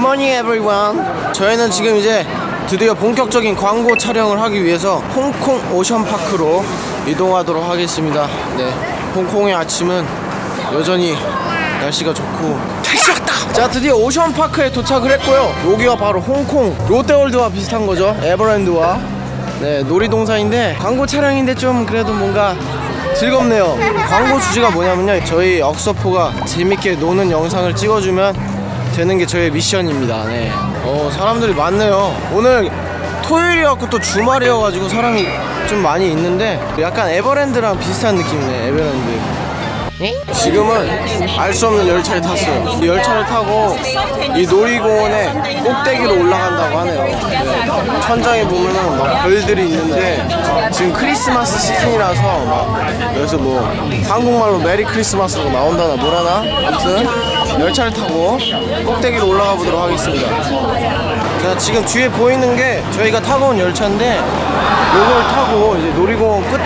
Morning everyone. 저희는 지금 이제 드디어 본격적인 광고 촬영을 하기 위해서 홍콩 오션파크로 이동하도록 하겠습니다. 네. 홍콩의 아침은 여전히 날씨가 좋고 택시 왔다! 자 드디어 오션파크에 도착을 했고요. 여기가 바로 홍콩 롯데월드와 비슷한 거죠. 에버랜드와 네 놀이동산인데 광고 촬영인데 좀 그래도 뭔가 즐겁네요. 광고 주제가 뭐냐면요. 저희 억서포가 재밌게 노는 영상을 찍어주면 되는 게 저의 미션입니다. 네. 어, 사람들이 많네요. 오늘 토요일이었고 또 주말이어가지고 사람이 좀 많이 있는데 약간 에버랜드랑 비슷한 느낌이네. 에버랜드. 지금은 알 수 없는 열차에 탔어요. 이 열차를 타고 이 놀이공원에 꼭대기로 올라간다고 하네요. 네. 천장에 보면은 막 별들이 있는데 지금 크리스마스 시즌이라서 막 여기서 뭐 한국말로 메리 크리스마스라고 나온다나 뭐라나 아무튼 열차를 타고 꼭대기로 올라가 보도록 하겠습니다. 자 지금 뒤에 보이는 게 저희가 타고 온 열차인데 이걸 타고 이제 놀이공원 끝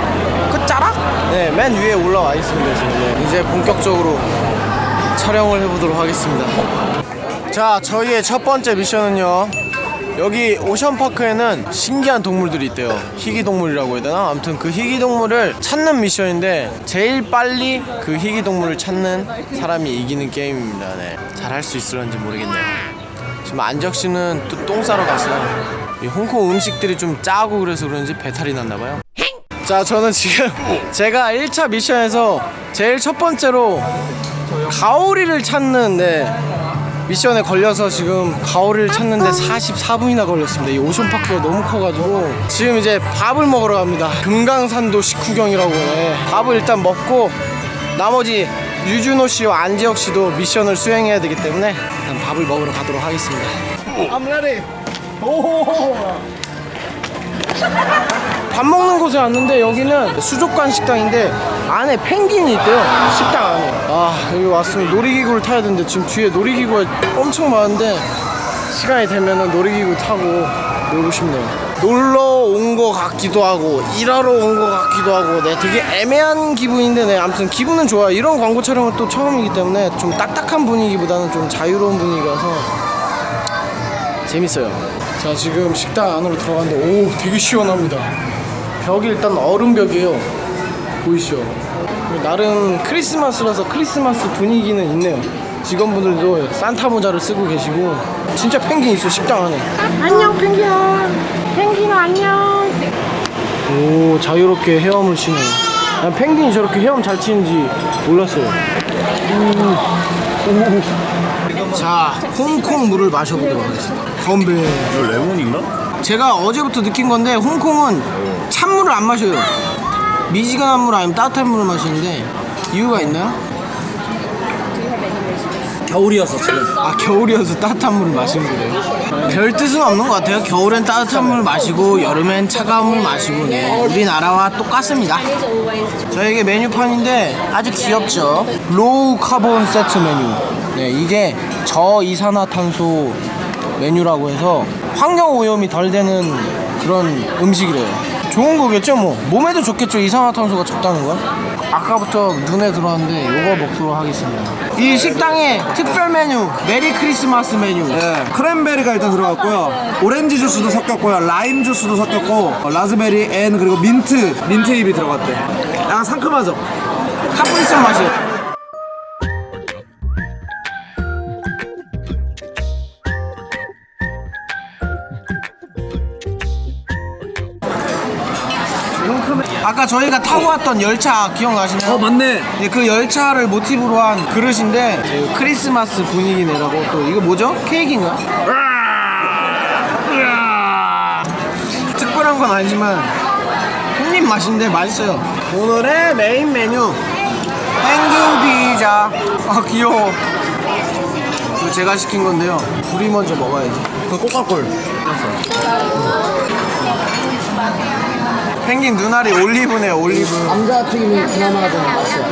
끝자락? 네, 맨 위에 올라와 있습니다 지금. 네. 이제 본격적으로 촬영을 해보도록 하겠습니다. 자, 저희의 첫 번째 미션은요. 여기 오션파크에는 신기한 동물들이 있대요. 희귀 동물이라고 해야 되나? 아무튼 그 희귀 동물을 찾는 미션인데 제일 빨리 그 희귀 동물을 찾는 사람이 이기는 게임입니다. 네. 잘할 수 있을런지 모르겠네요. 지금 안적 씨는 또 똥 싸러 갔어요. 이 홍콩 음식들이 좀 짜고 그래서 그런지 배탈이 났나 봐요. 자, 저는 지금 제가 1차 미션에서 제일 첫 번째로 가오리를 찾는 네, 미션에 걸려서 지금 가오리를 찾는데 44분이나 걸렸습니다. 이 오션파크가 너무 커가지고 지금 이제 밥을 먹으러 갑니다. 금강산도 식후경이라고 해. 밥을 일단 먹고 나머지 유준호 씨와 안지혁 씨도 미션을 수행해야 되기 때문에 일단 밥을 먹으러 가도록 하겠습니다. I'm ready. 밥 먹는 곳에 왔는데 여기는 수족관 식당인데 안에 펭귄이 있대요 식당 안에 아 여기 왔으면 놀이기구를 타야 되는데 지금 뒤에 놀이기구가 엄청 많은데 시간이 되면은 놀이기구 타고 놀고 싶네요 놀러 온 거 같기도 하고 일하러 온 거 같기도 하고 네 되게 애매한 기분인데 네 아무튼 기분은 좋아요 이런 광고 촬영은 또 처음이기 때문에 좀 딱딱한 분위기보다는 좀 자유로운 분위기라서 재밌어요. 자 지금 식당 안으로 들어갔는데 오 되게 시원합니다. 벽이 일단 얼음벽이에요. 보이시죠? 나름 크리스마스라서 크리스마스 분위기는 있네요. 직원분들도 산타 모자를 쓰고 계시고 진짜 펭귄 있어 식당 안에. 안녕 펭귄아 펭귄아 안녕 오 자유롭게 헤엄을 치네. 난 펭귄이 저렇게 헤엄 잘 치는지 몰랐어요. 오. 오. 자 홍콩 물을 마셔보도록 하겠습니다. 건배. 이거 레몬인가? 제가 어제부터 느낀 건데 홍콩은 찬물을 안 마셔요. 미지근한 물 아니면 따뜻한 물을 마시는데 이유가 있나요? 겨울이어서 지금 아 겨울이어서 따뜻한 물을 마시는 거래요. 별 뜻은 없는 것 같아요. 겨울엔 따뜻한 물 마시고 여름엔 차가운 물 마시고 네. 우리나라와 똑같습니다. 저에게 메뉴판인데 아주 귀엽죠. 로우 카본 세트 메뉴. 네 이게 저이산화탄소 메뉴라고 해서 환경 오염이 덜 되는 그런 음식이래요. 좋은 거겠죠 뭐 몸에도 좋겠죠 이산화탄소가 적다는 건 아까부터 눈에 들어왔는데 이거 먹도록 하겠습니다 이 식당의 특별 메뉴 메리 크리스마스 메뉴 네, 크랜베리가 일단 들어갔고요. 오렌지 주스도 섞였고요. 라임 주스도 섞였고, 어, 라즈베리 앤 그리고 민트, 민트 잎이 들어갔대. 약간 상큼하죠? 카프리선 맛이 아까 저희가 타고 왔던 열차 기억나시나요? 어, 맞네. 네, 그 열차를 모티브로 한 그릇인데 그 크리스마스 분위기 내라고 또 이거 뭐죠? 케이크인가? 특별한 건 아니지만 한입 맛인데 맛있어요. 오늘의 메인 메뉴 펭귄 피자. 아 귀여워. 이거 제가 시킨 건데요. 불이 먼저 먹어야지. 그 꼬깔콜. 펭귄 눈알이 올리브네 올리브 감자튀김이 그나마 좀 맛있어.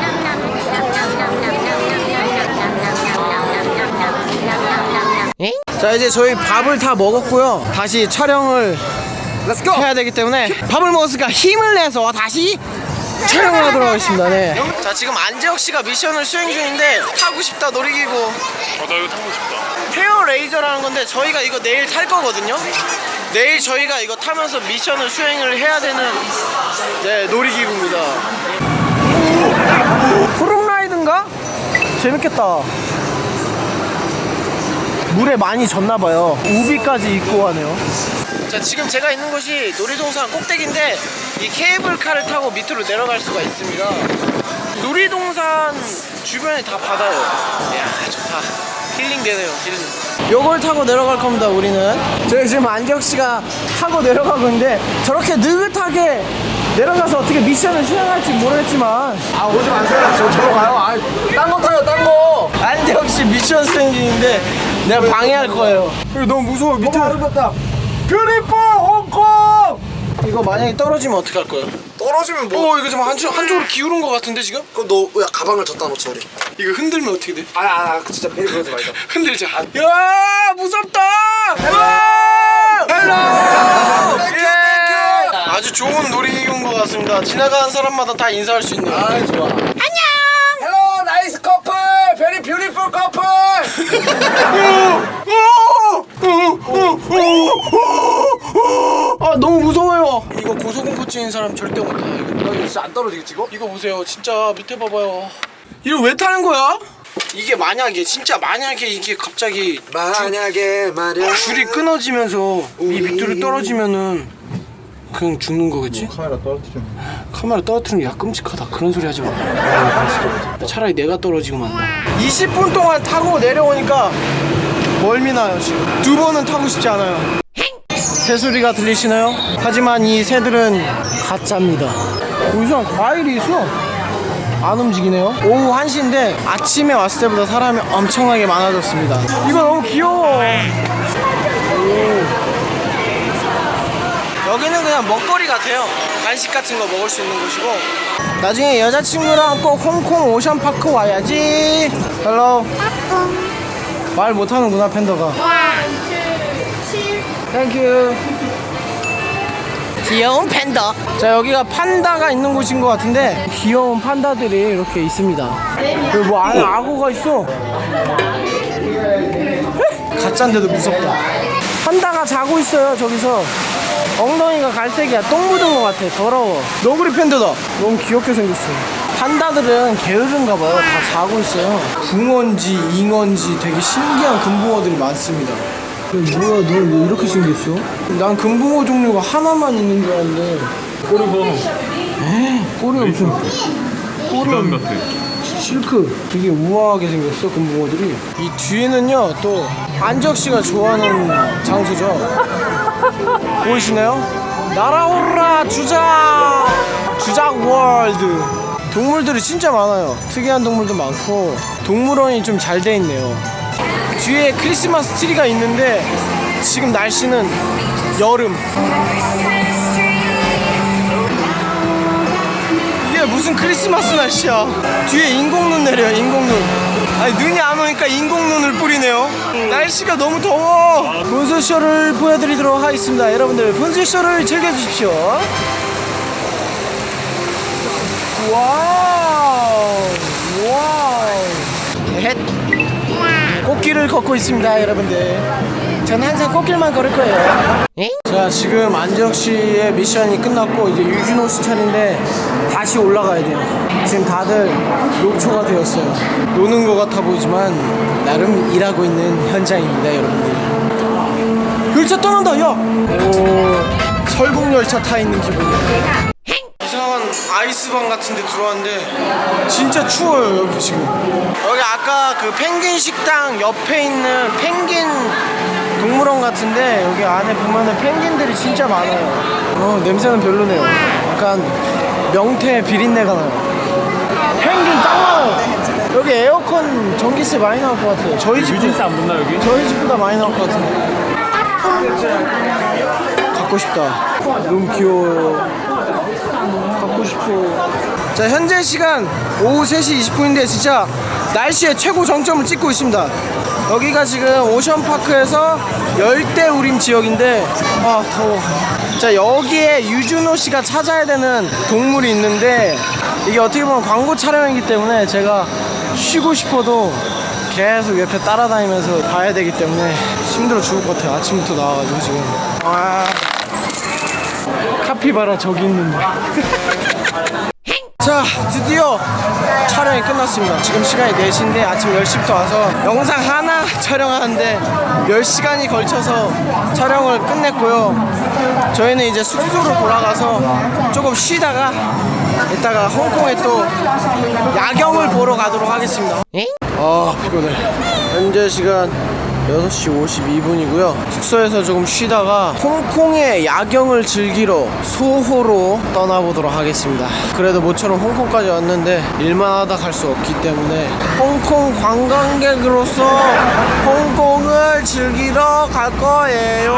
자 이제 저희 밥을 다 먹었고요 다시 촬영을 Let's go. 해야 되기 때문에 밥을 먹었으니까 힘을 내서 다시 촬영을 하도록 하겠습니다 네. 자 지금 안재혁 씨가 미션을 수행 중인데 타고 싶다 놀이기구 아, 나 이거 타고 싶다. 헤어 레이저라는 건데 저희가 이거 내일 탈 거거든요 내일 저희가 이거 타면서 미션을 수행을 해야 되는 네 놀이기구입니다. 프롱라이드인가? 재밌겠다. 물에 많이 젖나봐요. 우비까지 입고 가네요. 자 지금 제가 있는 곳이 놀이동산 꼭대기인데 이 케이블카를 타고 밑으로 내려갈 수가 있습니다. 놀이동산 주변이 다 바다예요. 이야 좋다. 힐링 되네요 힐링 요걸 타고 내려갈 겁니다 우리는 저희 지금 안지혁 씨가 타고 내려가고 있는데 저렇게 느긋하게 내려가서 어떻게 미션을 수행할지 모르겠지만 아 오지 마세요. 저 저로 가요. 아, 딴거 타요, 딴 거. 안지혁 씨 미션 수행 중인데 내가 방해할 거예요 이거 너무 무서워 밑에 아름답다. 뷰티풀 홍콩. 이거 만약에 떨어지면 어떡할 거예요? 떨어지면 뭐? 오 이거 지금 한쪽 한쪽으로 기울은 것 같은데 지금? 그럼 너 야 가방을 졌다 놓쳐 우리. 이거 흔들면 어떻게 돼? 아, 아, 아 진짜 괜히 그러지 말자. 흔들자. 야 무섭다. 헬로. 헬로. 예. 아주 좋은 놀이기구인 것 같습니다. 지나가는 사람마다 다 인사할 수 있네요. 아, 좋아. 헬로 나이스 커플. 베리 뷰티풀 커플. 아 너무 무서워요. 이거 고소공포증인 사람 절대 못 타요. 이거. 너 진짜 안 떨어지겠지 이거? 이거 보세요. 진짜 밑에 봐봐요. 이거 왜 타는 거야? 이게 만약에 진짜 만약에 이게 갑자기 만약에 말야. 줄이 끊어지면서 이 밑으로 떨어지면은 그냥 죽는 거겠지? 카메라 떨어뜨려. 카메라 떨어뜨리면 야 끔찍하다 그런 소리 하지 마 차라리 내가 떨어지고 만다 20분 동안 타고 내려오니까 멀미 나요 지금 두 번은 타고 싶지 않아요 새소리가 들리시나요? 하지만 이 새들은 가짜입니다 우선 과일이 있어 안 움직이네요 오후 1시인데 아침에 왔을 때보다 사람이 엄청나게 많아졌습니다 이거 너무 귀여워 여기는 그냥 먹거리 같아요. 간식 같은 거 먹을 수 있는 곳이고. 나중에 여자친구랑 꼭 홍콩 오션파크 와야지. 헬로. 말 못하는구나 팬더가. 땡큐. 귀여운 팬더. 자 여기가 판다가 있는 곳인 것 같은데 귀여운 판다들이 이렇게 있습니다. 여기 뭐 안에 악어가 있어. 가짜인데도 무섭다. 판다가 자고 있어요 저기서. 엉덩이가 갈색이야. 똥 묻은 것 같아. 더러워. 너구리 팬더다. 너무 귀엽게 생겼어. 판다들은 게으른가 봐요. 다 자고 있어요. 붕어인지 잉어인지 되게 신기한 금붕어들이 많습니다. 야, 뭐야, 너 왜 이렇게 생겼어? 난 금붕어 종류가 하나만 있는 줄 알았는데. 꼬리 봐. 꼬리가 무슨 기단 같아. 실크. 되게 우아하게 생겼어 금붕어들이. 이 뒤에는요 또 안적 씨가 좋아하는 장소죠. 보이시나요? 날아오라 주작 주작 월드. 동물들이 진짜 많아요. 특이한 동물도 많고 동물원이 좀 잘 돼 있네요 뒤에 크리스마스 트리가 있는데 지금 날씨는 여름. 이게 무슨 크리스마스 날씨야? 뒤에 인공눈 내려요 인공눈. 아니 눈이 안 오니까 인공눈을 뿌리네요. 날씨가 너무 더워. 분수쇼를 보여드리도록 하겠습니다. 여러분들 분수쇼를 즐겨주십시오. 와우 와우. 헷 꽃길을 걷고 있습니다 여러분들. 저는 항상 꽃길만 걸을 거예요. 자 지금 안재혁 씨의 미션이 끝났고 이제 유준호 씨 차례인데 다시 올라가야 돼요. 지금 다들 녹초가 되었어요. 노는 것 같아 보이지만 나름 일하고 있는 현장입니다 여러분들. 열차 떠난다 야! 오, 설국열차 타 있는 기분이야. 이상한 아이스방 같은 데 들어왔는데 진짜 추워요 여기 지금. 여기 아까 그 펭귄 식당 옆에 있는 펭귄 동물원 같은데 여기 안에 보면은 펭귄들이 진짜 많아요. 어 냄새는 별로네요. 약간 명태 비린내가 나요. 펭귄 짱 많아요. 여기 에어컨 전기세 많이 나올 것 같아요. 저희 집 유진스 안 붙나 여기? 저희 집보다 많이 나올 것 같은데. 갖고 싶다. 너무 귀여워요. 갖고 싶어. 자, 현재 시간 오후 3시 20분인데 진짜 날씨의 최고 정점을 찍고 있습니다. 여기가 지금 오션파크에서 열대 우림 지역인데 아 더워. 자 여기에 유준호 씨가 찾아야 되는 동물이 있는데 이게 어떻게 보면 광고 촬영이기 때문에 제가 쉬고 싶어도 계속 옆에 따라다니면서 봐야 되기 때문에 힘들어 죽을 것 같아요. 아침부터 나와가지고 지금. 와. 카피바라 저기 있는데. 자 드디어 촬영이 끝났습니다. 지금 시간이 4시인데 아침 10시부터 와서 영상 하나 촬영하는데 10시간이 걸쳐서 촬영을 끝냈고요. 저희는 이제 숙소로 돌아가서 조금 쉬다가 이따가 홍콩에 또 야경을 보러 가도록 하겠습니다. 아 피곤해. 현재 시간 6시 52분이고요. 숙소에서 조금 쉬다가 홍콩의 야경을 즐기러 소호로 떠나보도록 하겠습니다. 그래도 모처럼 홍콩까지 왔는데 일만 하다 갈 수 없기 때문에 홍콩 관광객으로서 홍콩을 즐기러 갈 거예요.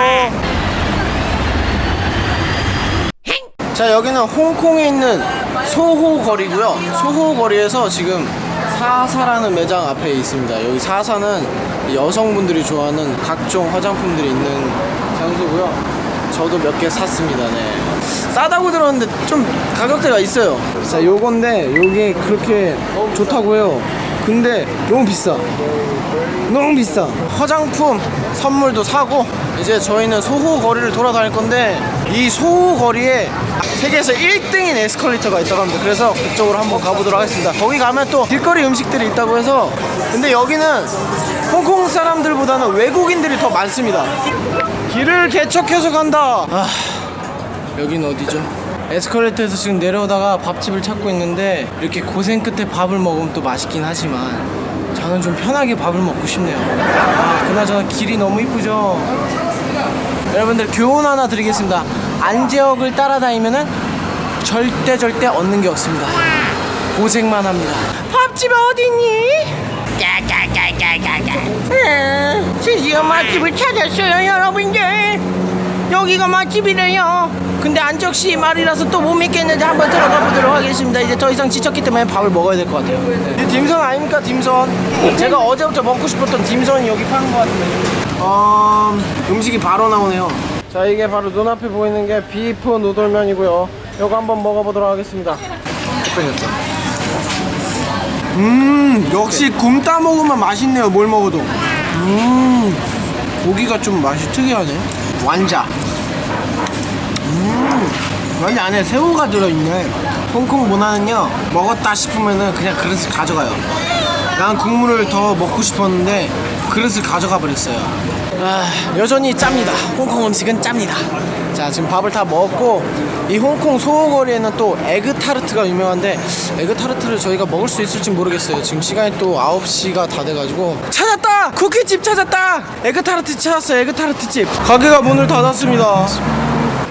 자 여기는 홍콩에 있는 소호 거리고요. 소호 거리에서 지금 사사라는 매장 앞에 있습니다. 여기 사사는 여성분들이 좋아하는 각종 화장품들이 있는 장소고요. 저도 몇 개 샀습니다. 네. 싸다고 들었는데 좀 가격대가 있어요. 자 요건데 요게 그렇게 좋다고 해요. 근데 너무 비싸. 너무 비싸. 화장품 선물도 사고 이제 저희는 소호 거리를 돌아다닐 건데 이 소호 거리에 세계에서 1등인 에스컬레이터가 있다고 합니다. 그래서 그쪽으로 한번 가보도록 하겠습니다. 거기 가면 또 길거리 음식들이 있다고 해서 근데 여기는 홍콩 사람들보다는 외국인들이 더 많습니다. 길을 개척해서 간다. 아, 여긴 어디죠? 에스컬레이터에서 지금 내려오다가 밥집을 찾고 있는데 이렇게 고생 끝에 밥을 먹으면 또 맛있긴 하지만 저는 좀 편하게 밥을 먹고 싶네요. 아 그나저나 길이 너무 이쁘죠 여러분들 교훈 하나 드리겠습니다. 안지역을 따라다니면은 절대 절대 얻는 게 없습니다. 고생만 합니다. 밥집 어딨니? 음, 드디어 맛집을 찾았어요 여러분들. 여기가 맛집이래요. 근데 안적시 말이라서 또 못 믿겠는데 한번 들어가 보도록 하겠습니다. 이제 더 이상 지쳤기 때문에 밥을 먹어야 될 것 같아요. 이 딤선 아닙니까 딤선? 제가 어제부터 먹고 싶었던 딤선이 여기 파는 것 같은데 어, 음식이 바로 나오네요. 자 이게 바로 눈앞에 보이는 게 비프 누들면이고요. 이거 한번 먹어보도록 하겠습니다. 음 역시 굶다 먹으면 맛있네요 뭘 먹어도. 음 고기가 좀 맛이 특이하네. 완자. 음 완자 안에 새우가 들어있네. 홍콩 문화는요 먹었다 싶으면은 그냥 그릇을 가져가요. 난 국물을 더 먹고 싶었는데 그릇을 가져가 버렸어요 아 여전히 짭니다. 홍콩 음식은 짭니다. 자 지금 밥을 다 먹었고 이 홍콩 소호거리에는 또 에그 타르트가 유명한데 에그 타르트를 저희가 먹을 수 있을지 모르겠어요. 지금 시간이 또 9시가 다 돼가지고. 찾았다! 쿠키집 찾았다! 에그 타르트 찾았어요. 에그 타르트 집. 가게가 문을 닫았습니다.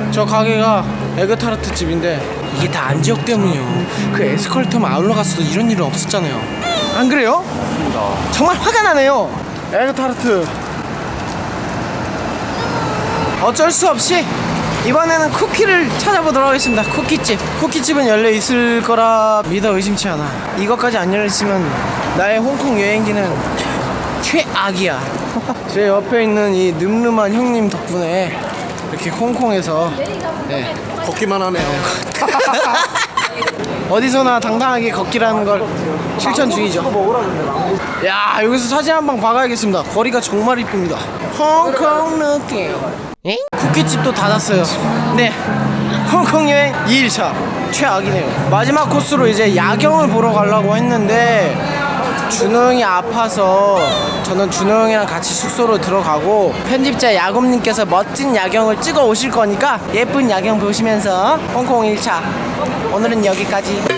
저 가게가 에그 타르트 집인데 이게 다 안지역 때문이에요. 그 에스컬레이터만 안 올라갔어도 이런 일은 없었잖아요. 안 그래요? 정말 화가 나네요. 에그 타르트 어쩔 수 없이 이번에는 쿠키를 찾아보도록 하겠습니다. 쿠키집. 쿠키집은 열려 있을 거라 믿어 의심치 않아. 이것까지 안 열려 있으면 나의 홍콩 여행기는 최악이야. 제 옆에 있는 이 늠름한 형님 덕분에 이렇게 홍콩에서 네, 걷기만 하네요. 어디서나 당당하게 걷기라는 걸 실천 중이죠. 야 여기서 사진 한 방 박아야겠습니다. 거리가 정말 이쁩니다. 홍콩 느낌. 에? 쿠키집도 닫았어요. 네. 홍콩 여행 2일차 최악이네요. 마지막 코스로 이제 야경을 보러 가려고 했는데 준호 형이 아파서 저는 준호 형이랑 같이 숙소로 들어가고 편집자 야곱님께서 멋진 야경을 찍어 오실 거니까 예쁜 야경 보시면서 홍콩 1차. 오늘은 여기까지